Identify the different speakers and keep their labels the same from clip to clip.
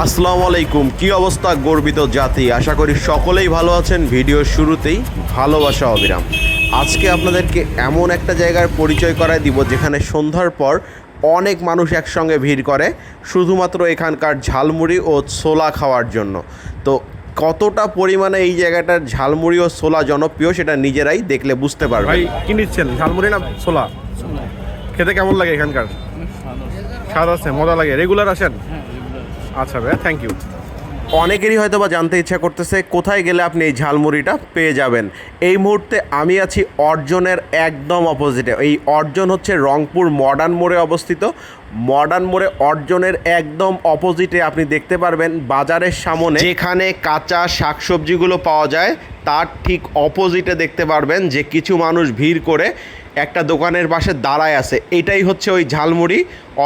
Speaker 1: আসসালামু আলাইকুম। কি অবস্থা গর্বিত জাতি? আশা করি সকলেই ভালো আছেন। ভিডিওর শুরুতেই ভালোবাসা অবিরাম। আজকে আপনাদেরকে এমন একটা জায়গার পরিচয় করায় দিব যেখানে সন্ধ্যার পর অনেক মানুষ একসঙ্গে ভিড় করে শুধুমাত্র এখানকার ঝালমুড়ি ও ছোলা খাওয়ার জন্য। তো কতটা পরিমাণে এই জায়গাটার ঝালমুড়ি ও ছোলা জনপ্রিয় সেটা নিজেরাই দেখলে বুঝতে পারবেন।
Speaker 2: ভাই কি নিচ্ছেন? ঝালমুড়ি না ছোলা? খেতে কেমন লাগে এখানকার? স্বাদ আছে মজা লাগে। রেগুলার আসেন? আচ্ছা ভাইয়া থ্যাংক ইউ
Speaker 1: অনেকেরই হয়তো বা জানতে ইচ্ছা করতেছে, কোথায় গেলে আপনি এই ঝালমুড়িটা পেয়ে যাবেন? এই মুহূর্তে আমি আছি অর্জনের একদম অপোজিটে এই অর্জন হচ্ছে রংপুর মডার্ন মোড়ে অবস্থিত মডার্ন মোড়ে অর্জনের একদম অপোজিটে আপনি দেখতে পারবেন বাজারের সামনে। যেখানে কাঁচা শাকসবজিগুলো পাওয়া যায়, তার ঠিক অপোজিটে দেখতে পারবেন যে কিছু মানুষ ভিড় করে একটা দোকানের পাশে দাঁড়ায় আছে। এটাই হচ্ছে ওই ঝালমুড়ি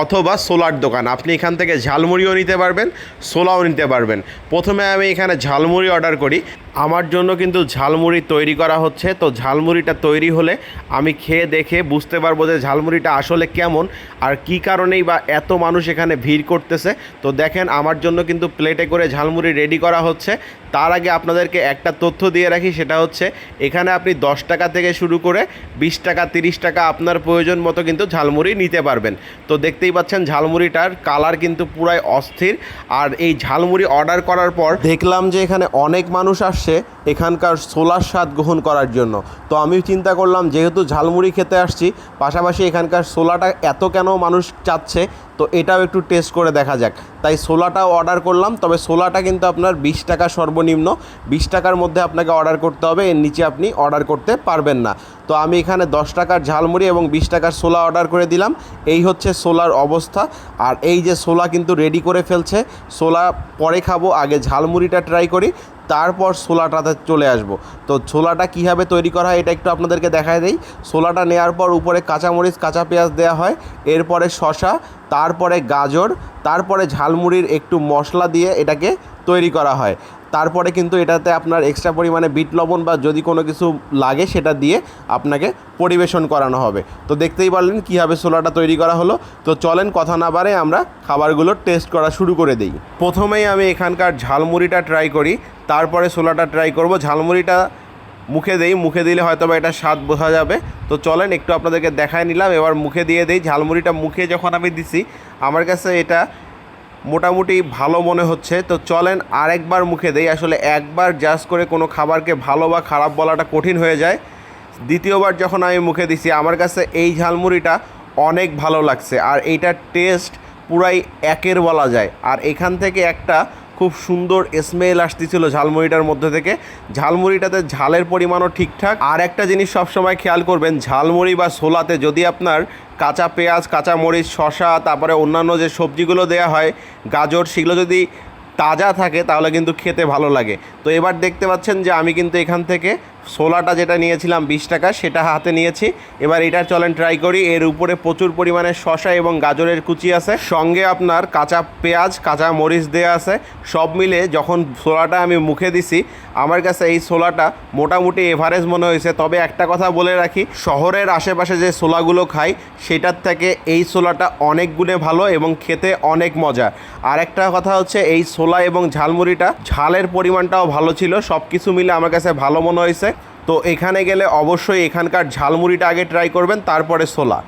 Speaker 1: অথবা সোলার দোকান। আপনি এখান থেকে ঝালমুড়িও নিতে পারবেন, সোলাও নিতে পারবেন। প্রথমে আমি এখানে ঝালমুড়ি অর্ডার করি। আমার জন্য কিন্তু ঝালমুড়ি তৈরি করা হচ্ছে। তো ঝালমুড়িটা তৈরি হলে আমি খেয়ে দেখে বুঝতে পারব যে ঝালমুড়িটা আসলে কেমন আর কি কারণেই বা এত মানুষ এখানে ভিড় করতেছে। তো দেখেন, আমার জন্য কিন্তু প্লেটে করে ঝালমুড়ি রেডি করা হচ্ছে। তার আগে আপনাদেরকে একটা তথ্য দিয়ে রাখি, সেটা হচ্ছে এখানে আপনি দশ টাকা থেকে শুরু করে বিশ টাকা, তিরিশ টাকা আপনার প্রয়োজন মতো কিন্তু ঝালমুড়ি নিতে পারবেন। তো দেখতেই পাচ্ছেন, ঝালমুড়িটার কালার কিন্তু পুরাই অস্থির। আর এই ঝালমুড়ি অর্ডার করার পর দেখলাম যে এখানে অনেক মানুষ আসছে। এখানকার সোলার স্বাদ গ্রহণ করার জন্য। তো আমি চিন্তা করলাম, যেহেতু ঝালমুড়ি খেতে আসছি, পাশাপাশি এখানকার সোলাটা এত কেন মানুষ চাচ্ছে, তো এটাও একটু টেস্ট করে দেখা যাক। তাই সোলাটাও অর্ডার করলাম, তবে সোলাটা কিন্তু আপনার বিশ টাকা সর্বনিম্ন। বিশ টাকার মধ্যে আপনাকে অর্ডার করতে হবে, এর নিচে আপনি অর্ডার করতে পারবেন না। তো আমি এখানে দশ টাকার ঝালমুড়ি এবং বিশ টাকার সোলা অর্ডার করে দিলাম। এই হচ্ছে সোলার অবস্থা। আর এই যে সোলা কিন্তু রেডি করে ফেলছে, সোলা পরে খাব, আগে ঝালমুড়িটা ট্রাই করি। তারপর ছোলাটাতে চলে আসব। তো ছোলাটা কীভাবে তৈরি করা হয় এটা একটু আপনাদেরকে দেখায় দেই। ছোলাটা নেওয়ার পর উপরে কাঁচামরিচ, কাঁচা পেঁয়াজ দেওয়া হয়, এরপরে শশা তারপরে গাজর, তারপরে ঝালমুড়ির একটু মশলা দিয়ে এটাকে তৈরি করা হয়। তারপরে কিন্তু এটাতে আপনার এক্সট্রা পরিমাণে বিট লবণ বা যদি কোনো কিছু লাগে সেটা দিয়ে আপনাকে পরিবেশন করানো হবে। তো দেখতেই পারলেন কীভাবে ছোলাটা তৈরি করা হলো। তো চলেন কথা না বারে আমরা খাবারগুলো টেস্ট করা শুরু করে দিই। প্রথমেই আমি এখানকার ঝালমুড়িটা ট্রাই করি, তারপরে ছোলাটা ট্রাই করব। ঝালমুড়িটা মুখে দেই, মুখে দিলে হয়তো বা এটা স্বাদ বোঝা যাবে। তো চলেন একটু আপনাদেরকে দেখায় নিলাম, এবার মুখে দিয়ে দেই। ঝালমুড়িটা মুখে যখন আমি দিছি, আমার কাছে এটা মোটামুটি ভালো মনে হচ্ছে। তো চলেন আরেকবার মুখে দেই। আসলে একবার জাস্ট করে কোনো খাবারকে ভালো বা খারাপ বলাটা কঠিন হয়ে যায়। দ্বিতীয়বার যখন আমি মুখে দিছি, আমার কাছে এই ঝালমুড়িটা অনেক ভালো লাগছে। আর এইটার টেস্ট পুরাই একের বলা যায়। আর এখান থেকে একটা খুব সুন্দর স্মেল আসতেছিল ঝালমুড়িটার মধ্যে থেকে। ঝালমুড়িটাতে ঝালের পরিমাণও ঠিকঠাক। আর একটা জিনিস সবসময় খেয়াল করবেন, ঝালমুড়ি বা ছোলাতে যদি আপনার কাঁচা পেঁয়াজ, কাঁচা মরিচ শশা তারপরে অন্যান্য যে সবজিগুলো দেয়া হয়, গাজর, সেগুলো যদি তাজা থাকে, তাহলে কিন্তু খেতে ভালো লাগে। তো এবার দেখতে পাচ্ছেন যে আমি কিন্তু এখান থেকে ছোলাটা যেটা নিয়েছিলাম বিশ টাকা, সেটা হাতে নিয়েছি। এবার এটা চলেন ট্রাই করি। এর উপরে প্রচুর পরিমাণে শশা এবং গাজরের কুচি আছে। সঙ্গে আপনার কাঁচা পেঁয়াজ, কাঁচা মরিচ দেওয়া আছে। সব মিলে যখন ছোলাটা আমি মুখে দিছি, আমার কাছে এই ছোলাটা মোটামুটি এভারেজ মনে হয়েছে। তবে একটা কথা বলে রাখি, শহরের আশেপাশে যে ছোলাগুলো খাই, সেটার থেকে এই ছোলাটা অনেক গুণে ভালো এবং খেতে অনেক মজা। আর একটা কথা হচ্ছে, এই ছোলা এবং ঝালমুড়িটা ঝালের পরিমাণটাও ভালো ছিল। সব কিছু মিলে আমার কাছে ভালো মনে হয়েছে। তো এখানে গেলে অবশ্যই এখানকার ঝালমুড়িটা আগে ট্রাই করবেন তারপরে ছোলা।